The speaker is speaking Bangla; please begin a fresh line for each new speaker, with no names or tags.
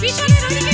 পিছনে ওদিকে